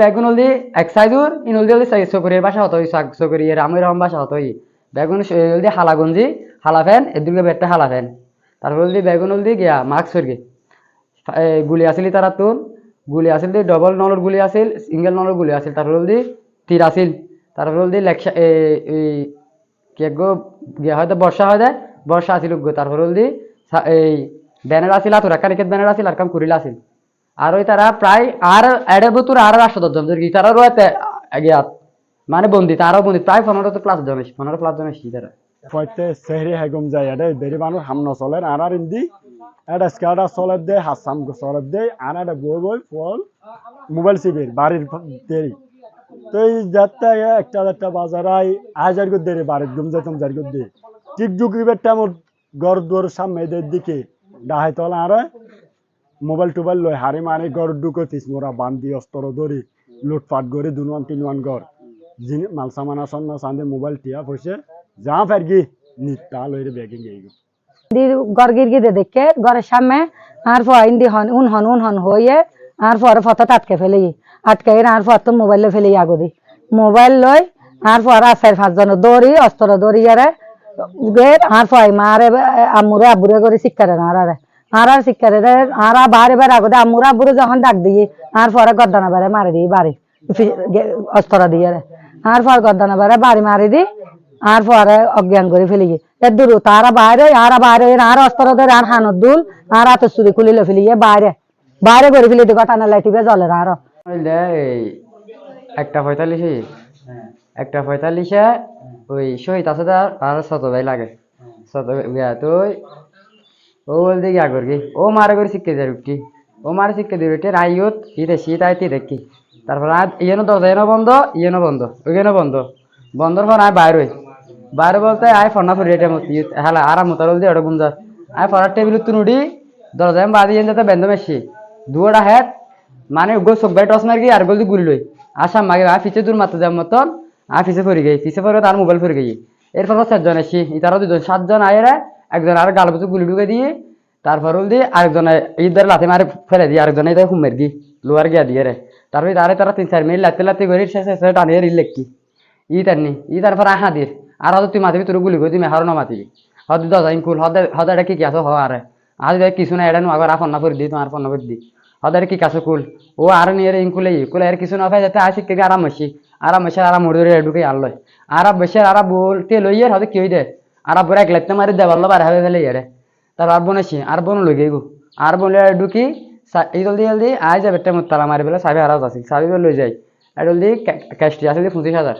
বেগুন হলদি এক সাইজুর ইন হলদি হলদি চকরির বাসা হতো শাক চকরি এর আমির রহম বাসা হতো বেগুন হলদি হালা গঞ্জি হালা ফ্যান এদিকে বেটটা হালা ফ্যান তারপর হলদি বেগুন হলদি গিয়া মাস্ক সরগে গুলি আসিল তারা তোর গুলি আসিল, ডবল নলর গুলি আসিল, সিঙ্গেল নলর গুলি আসিল। তারপর হলদি তীর আসিল, তারপর হলদি লেকশা এই কে গো, গিয়া হয়তো বর্ষা হয় দেয় বর্ষা আসিল গো তারপর হলদি এই, ব্যানার আসিল আর একটা নিকেত ব্যানার আসিল, আর কাম কুড়িলা আসিল। আর ওই তারা প্রায় আর এডে বতুর আর রাষ্ট্র দশজন তারা রয়েছে গিয়াত মানে বন্দি, তারাও বন্দি। প্রায় পনেরো তো প্লাস জন পনেরো প্লাস জন এসে তারা। পয়তে সেহরি হেগম যায়। এটা বেরি মানুষ হামনা চলেন আর আর ইন্দি এটা স্কাডা চলে দে, হাসাম চলে দে, আর এটা বই বই, ফল, মোবাইল সিবির বাড়ির দেরি। তো এই যাত্রা একটা একটা বাজার আই হাজার করে দেরি, বাড়ির গুম যেতাম যার দিয়ে ঠিক যুগিবের টাইম গড় দুয়ার সামনে দিকে, ডাহাই তলা আর মোবাইল টোবাইল লই হারি মারি গড় ঢুকে তিস মোরা বান্ধি অস্ত্র ধরি লুটপাট করে দুনুয়ান তিনুয়ান গড়। যিনি মাল সামান আসন না সান্দে মোবাইল টিয়া পয়সা যা ফেরগি নিতা লইরে বেগিং গেইগো দি ঘর গিরগিদে দেখে ঘরের সামনে আর পর ইন্দি হন, উন হন উন হন হয়ে আর পরে ফটো আটকে ফেলে আটকে আর পর তো মোবাইলে ফেলে আগো দি মোবাইল লই আর পর আসার পাঁচজন দৌড়ি অস্ত্র দৌড়ি আরে আর পর মারে আমুরে আবুরে করে শিক্ষারে আর আরে আর আর শিক্ষারে আর বারে বারে আগতে আমুরে আবুরে যখন ডাক দিয়ে, আর পরে গদ্দানা বারে মারি দিই বাড়ি অস্ত্র দিয়ে আরে পর গদ্দানা বারে বাড়ি মারি দি আর পরে অজ্ঞান করে ফেলি এর দূর, তারা বাইরে আর বাইরে আর অস্ত্র ধরে, আর হানত দুল, আর হাতে চুরি খুলিলে ফেলি বাইরে। বাইরে করে ফেলি দিকে টানা লাইটিবে জলের আর। একটা পঁয়তাল্লিশে একটা পঁয়তাল্লিশে, ওই শহীদ আছে তার আর শত ভাই লাগে। শত গিয়া তো ও বলতে গিয়া করবি ও মারে করে শিখতে যায় রুটি। ও মারে শিখতে দিয়ে রুটি রাইয়ত শীতে শীত আইতে দেখি। তারপর আর ইয়েনো দরজা এনো বন্ধ, ইয়েনো বন্ধ, ওইখানে বন্ধ। বন্ধর পর আয় বাইরে বাইরে বলতে আয় ফর্না ফুরি এটা মতি হ্যাঁ আরাম মতো বলতে ওটা গুমজা আয় ফরার টেবিল তুনুডি দরজা আমি বাদি যাতে বেন্দ মেশি দুয়াটা হেড মানে গো চোখ বাই টস মারি আর গলদি গুলি লই। আসাম মাগে আ পিছে দূর মারতে যাম মতন আ পিছে পড়ে গেই, পিছে পড়ে তার মোবাইল পড়ে গেই। এরপর চারজন এসি ইতারও দুজন। সাতজন আয়েরা একজন আর গাল বুঝে গুলি ঢুকে দিয়ে তারপর হল দিয়ে আরেকজন ঈদের লাথি মারে ফেলে দিয়ে আরেকজন এই হুমের গি লোয়ার গিয়া দিয়ে রে। তারপরে তারে তারা তিন চার মিনিট লাতে লাতে করে শেষে শেষে টানিয়ে রিল লেখি ই তারনি ই তারপর আহা দিয়ে, আর হয়তো তুই মাতিবি তোর গুলি করে তুমি হারো না মাতিবি হয়তো দশ ইনকুল হদে হদে এটা কি কি আছো হ আরে আজ কিছু না, এটা নো আবার ফন্না করে দি তোমার ফন্না করে দি হদার কি কাছে কুল। ও আর নিয়ে ইনকুলে কুলে আর কিছু না পাই যাতে আসি কে আরাম হসি আরাম হসে আরাম মুড়ে ঢুকে আল লয় আর বসে আর বলতে লইয়ে হয়তো কি দে আর বড় এক লাগতে মারি দেবার লো বার হবে ফেলে ইয়ারে তার আর বনেছি আর বন লগে গো। আর বলে ঢুকি এই জলদি জলদি আই যাবে একটা মত তালা মারি বেলা সাবি হারাও আসিল সাবি বেলা লই যাই। আর জলদি ক্যাশটি আসিল পঁচিশ হাজার।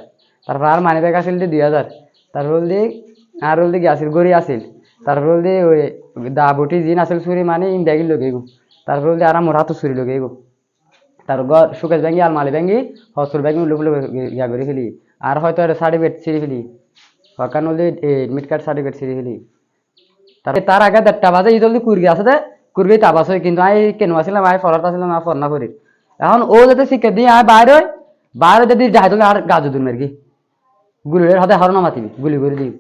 তারপর আর মানি ব্যাগ আসিল দুই হাজার। তারপর জলদি আর জলদি আসিল গড়ি আসিল তারপর জলদি ওই দা বটি জিন আসিল চুরি মানে ইন ব্যাগিল লগে গো। তারপর বলতে আর মোর হাতও চুরি লগে গো। তার ঘর সুকেশ ব্যাঙ্গি আলমালি ব্যাঙ্গি হসুর ব্যাঙ্গি উল্লু ফুলে ইয়া করে ফেলি। আর হয়তো সার্টিফিকেট ছিঁড়ে ফেলি। নদী এডমিট কার্ড সার্টিফিকেট ছিঁড়ে ফেলি। তার আগে দেড়টা বাজে ই জলদি কুরগি আছে দে কুর্গি তাবাস কিন্তু আই কেন আসলাম আই ফলার আসলাম না ফর না করি এখন ও যাতে শিখে দিয়ে আয় বাইরে বাইরে যদি যাই আর গাজু দূর মেরগি গুলি হাতে হারনা মাতিবি, গুলি করে দিবি।